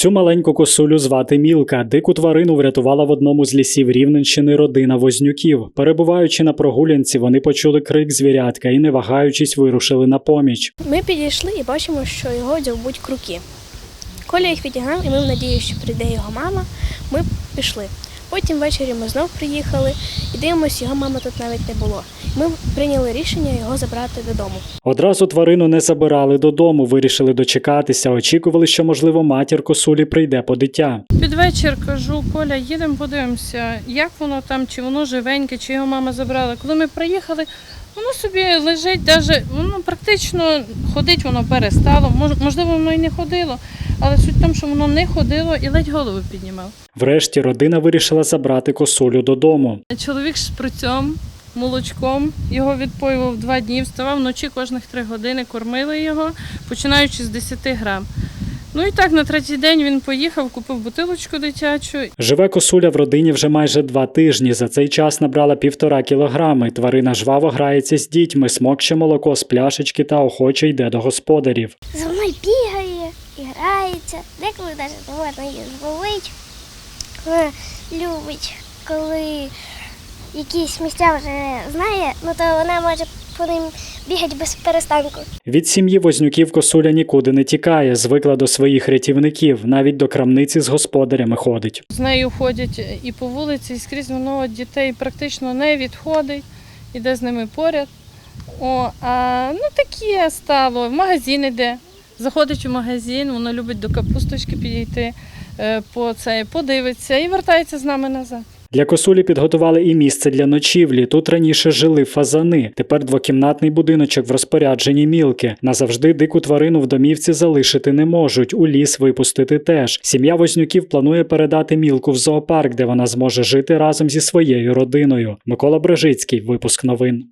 Цю маленьку косулю звати Мілка. Дику тварину врятувала в одному з лісів Рівненщини родина Вознюків. Перебуваючи на прогулянці, вони почули крик звірятка і, не вагаючись, вирушили на поміч. Ми підійшли і бачимо, що його дзьобуть круки. Коля їх відігнав, і ми в надії, що прийде його мама. Ми пішли. Потім ввечері ми знов приїхали і дивимося, його мами тут навіть не було. Ми прийняли рішення його забрати додому. Одразу тварину не забирали додому, вирішили дочекатися, очікували, що, можливо, матір косулі прийде по дитя. Під вечір кажу, Коля, їдемо подивимося, як воно там, чи воно живеньке, чи його мама забрала. Коли ми приїхали, воно собі лежить, даже, воно практично ходить, воно перестало. Мож- Можливо, воно і не ходило, але суть в тому, що воно не ходило і ледь голову піднімав. Врешті родина вирішила забрати косулю додому. Чоловік з шприцем, молочком його відпоював два дні, вставав вночі кожних три години, кормили його, починаючи з 10 грам. Ну і так на третій день він поїхав, купив бутилочку дитячу Живе косуля в родині вже майже два тижні. За цей час набрала півтора кілограми. Тварина жваво грається з дітьми, смокче молоко з пляшечки та охоче йде до господарів. За мною і грається. Деколи навіть можна її зловить. Вона любить, коли якісь місця вже знає, ну то вона може по ним бігати без перестанку. Від сім'ї вознюків косуля нікуди не тікає, звикла до своїх рятівників, навіть до крамниці з господарями ходить. З нею ходять і по вулиці, і скрізь воно від дітей практично не відходить, іде з ними поряд. О, а ну таке стало, в магазин іде. Заходить у магазин, воно любить до капусточки підійти, е, по це, подивиться і вертається з нами назад. Для косулі підготували і місце для ночівлі. Тут раніше жили фазани. Тепер двокімнатний будиночок в розпорядженні мілки. Назавжди дику тварину в домівці залишити не можуть. У ліс випустити теж. Сім'я вознюків планує передати мілку в зоопарк, де вона зможе жити разом зі своєю родиною. Микола Брежицький, випуск новин.